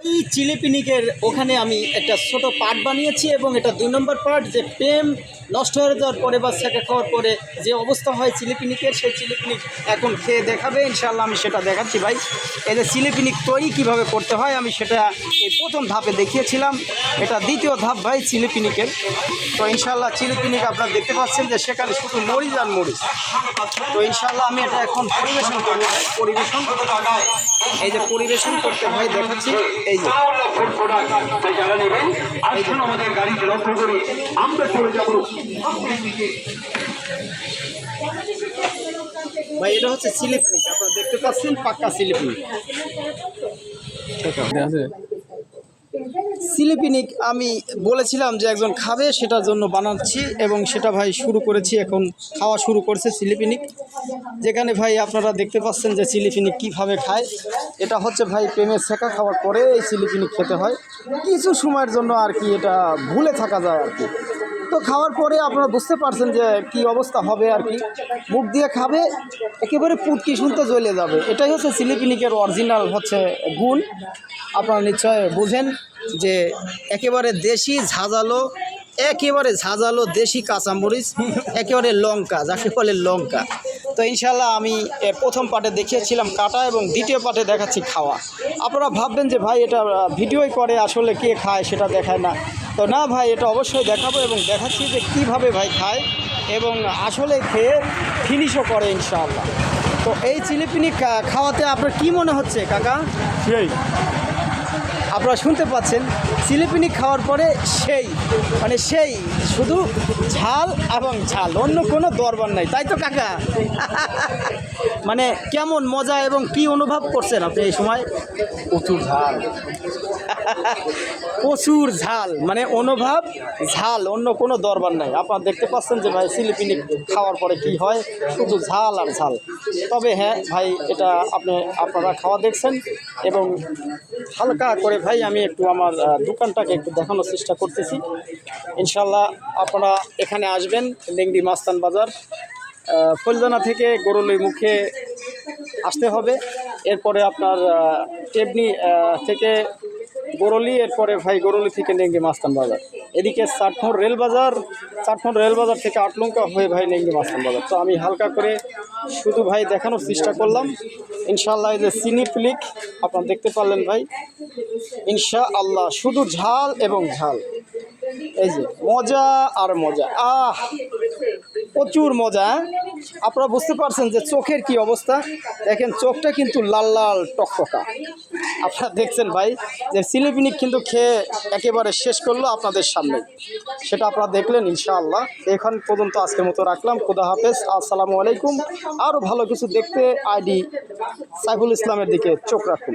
এই চিলি পিনিকের ওখানে আমি একটা ছোট পার্ট বানিয়েছি এবং এটা দুই নম্বর পার্ট যে প্রেম নষ্ট হয়ে যাওয়ার পরে বা সেটা খাওয়ার পরে যে অবস্থা হয় চিলি পিনিকের, সেই চিলি পিনিক এখন খেয়ে দেখাবে ইনশাল্লাহ আমি সেটা দেখাচ্ছি ভাই। এই যে চিলি পিনিক তৈরি কীভাবে করতে হয় আমি সেটা এই প্রথম ধাপে দেখিয়েছিলাম, এটা দ্বিতীয় ধাপ ভাই চিলি পিনিকের। তো ইনশাল্লাহ চিলি পিনিক আপনারা দেখতে পাচ্ছেন যে সেখানে শুধু মরিচ আর মরিচ। তো ইনশাল্লাহ আমি এটা এখন পরিবেশন করব পরিবেশন। এই যে পরিবেশন করতে ভাই দেখাচ্ছি। এই প্রোডাক্ট তাই যারা নেবেন আসুন আমাদের গাড়িতে লক্ষ্য করে আমরা চলে যাব। ভাই এটা হচ্ছে সিলিপিনিক আপনারা দেখতে পাচ্ছেন পাক্কা সিলিপিনিক সিলিপিনিক আমি বলেছিলাম যে একজন খাবে, সেটার জন্য বানাচ্ছি এবং সেটা ভাই শুরু করেছি, এখন খাওয়া শুরু করছে সিলিপিনিক যেখানে ভাই আপনারা দেখতে পাচ্ছেন যে সিলিপিনিক কীভাবে খায়। এটা হচ্ছে ভাই প্রেমের শেখা খাওয়ার পরে এই সিলিপিনিক খেতে হয়। কিছু সময়ের জন্য আর কি এটা ভুলে থাকা যায় আর কি। তো খাওয়ার পরে আপনারা বুঝতে পারছেন যে কি অবস্থা হবে আর কি। মুখ দিয়ে খাবে, একেবারে পুটকি শুনতে জ্বলে যাবে। এটাই হচ্ছে সিলিপিনিকের অরিজিনাল হচ্ছে গুণ। আপনারা নিশ্চয় বুঝেন। যে একেবারে দেশি ঝাঁঝালো, একেবারে ঝাঁঝালো দেশি কাঁচামরিচ, একেবারে লঙ্কা, যাকে বলে লঙ্কা। তো ইনশাল্লাহ আমি প্রথম পার্টে দেখিয়েছিলাম কাটা এবং দ্বিতীয় পার্টে দেখাচ্ছি খাওয়া। আপনারা ভাববেন যে, ভাই, এটা ভিডিওই করে, আসলে কে খায়, সেটা দেখায় না। তো না, ভাই, এটা অবশ্যই দেখাবো এবং দেখাচ্ছি যে, কীভাবে ভাই খায় এবং আসলে খেয়ে ফিনিশও করে ইনশাআল্লাহ। তো এই চিলিপিনি খাওয়াতে আপনার কি মনে হচ্ছে, কাকা? সেই। আপনারা শুনতে পাচ্ছেন, চিলিপিনি খাওয়ার পরে সেই মানে সেই, শুধু ঝাল এবং ঝাল, অন্য কোনো দরবার নাই। তাই তো কাকা? মানে কেমন মজা এবং কি অনুভব করছেন আপনি এই সময়? প্রচুর ঝাল। প্রচুর ঝাল মানে অনুভব ঝাল, অন্য কোনো দরবার নাই। আপনারা দেখতে পাচ্ছেন যে ভাই সিলিপিনি খাওয়ার পরে কি হয়? শুধু ঝাল আর ঝাল। তবে হ্যাঁ ভাই, এটা আপনি, আপনারা খাওয়া দেখছেন এবং হালকা করে ভাই, আমি একটু আমার দোকানটাকে একটু দেখানোর চেষ্টা করতেছি। ইনশাল্লাহ আপনারা এখানে আসবেন লেংডি মাস্তান বাজার। ফুলদানা থেকে গরুলই মুখে আসতে হবে। এরপরে আপনার টেবনি থেকে গরলি, এরপরে ভাই গরলি থেকে নেঙ্গি মাস্তান বাজার। এদিকে চাটমোড় রেল বাজার চাটমোড় রেল বাজার থেকে আটলঙ্কা হয়ে ভাই নেঙ্গি মাস্তান বাজার। তো আমি হালকা করে শুধু ভাই দেখানোর চেষ্টা করলাম। ইনশাআল্লাহ এই যে চিনি ফ্লিক, আপনারা দেখতে পারলেন ভাই। ইনশা আল্লাহ শুধু ঝাল এবং ঝাল। এই যে মজা আর মজা। আহ, প্রচুর মজা হ্যাঁ? আপনারা বুঝতে পারছেন যে চোখের কি অবস্থা? দেখেন চোখটা কিন্তু লাল লাল টকটকা। আপনারা দেখছেন ভাই, যে সিলিপিনিক কিন্তু খেয়ে একেবারে শেষ করল আপনাদের সামনে। সেটা আপনারা দেখলেন, ইনশাআল্লাহ। এখন পর্যন্ত আজকের মতো রাখলাম। খুদা হাফেজ, আসসালামু আলাইকুম। আরও ভালো কিছু দেখতে আইডি সাইফুল ইসলামের দিকে চোখ রাখুন।